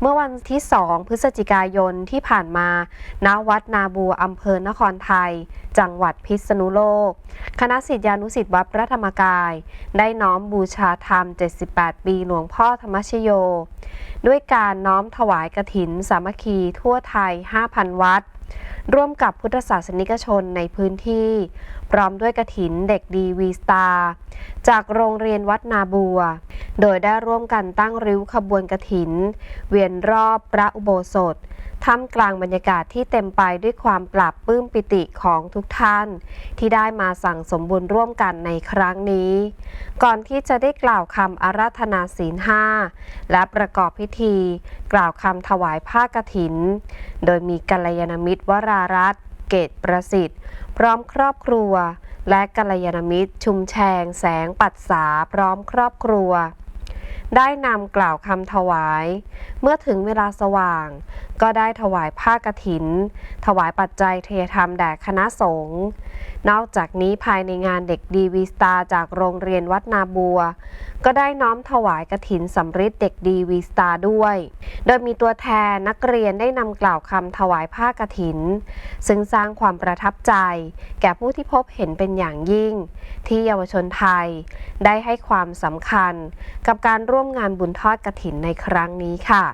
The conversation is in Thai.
เมื่อวันที่ 2 พฤศจิกายนที่ผ่านมา ณ วัดนาบัวอำเภอนครไทย จังหวัดพิษณุโลก คณะศิษยานุศิษย์วัดพระธรรมกาย ได้น้อมบูชาธรรม 78 ปีหลวงพ่อธรรมชโย ด้วยการน้อมถวายกฐินสามัคคีทั่วไทย 5,000 วัด ร่วมกับพุทธศาสนิกชนในพื้นที่ พร้อมด้วยกฐินเด็กดีวีสตาร์จากโรงเรียนวัดนาบัว โดยได้ร่วมกันตั้งริ้วขบวนกฐิน เวียนรอบพระอุโบสถท่ามกลางบรรยากาศที่เต็มไปด้วยความปราบปื้มปิติของทุกท่าน ที่ได้มาสั่งสมบุญร่วมกันในครั้งนี้ ก่อนที่จะได้กล่าวคำอาราธนาศีลห้าและประกอบพิธี กล่าวคำถวายผ้ากฐิน โดยมีกัลยาณมิตรวรารัตน์เกตประสิทธิ์ พร้อมครอบครัว และกัลยาณมิตรชุมแชงแสงปัดษาพร้อมครอบครัว ได้นำกล่าวคำถวาย เมื่อถึงเวลาสว่าง ก็ได้ถวายผ้ากฐิน ถวายปัจจัยเทธรรมแด่คณะสงฆ์นอกจากนี้ภายในงานเด็กดีวีสตาร์จากโรงเรียนวัดนาบัว ก็ได้น้อมถวายกฐินสำริดเด็กดีวีสตาร์ด้วย โดยมีตัวแทนนักเรียนได้นำกล่าวคำถวายผ้ากฐิน ซึ่งสร้างความประทับใจ แก่ผู้ที่พบเห็นเป็นอย่างยิ่ง ที่เยาวชนไทย ได้ให้ความสำคัญ กับการร่ว่วมงานบุญทอดกระถินในครั้งนี้ค่ะ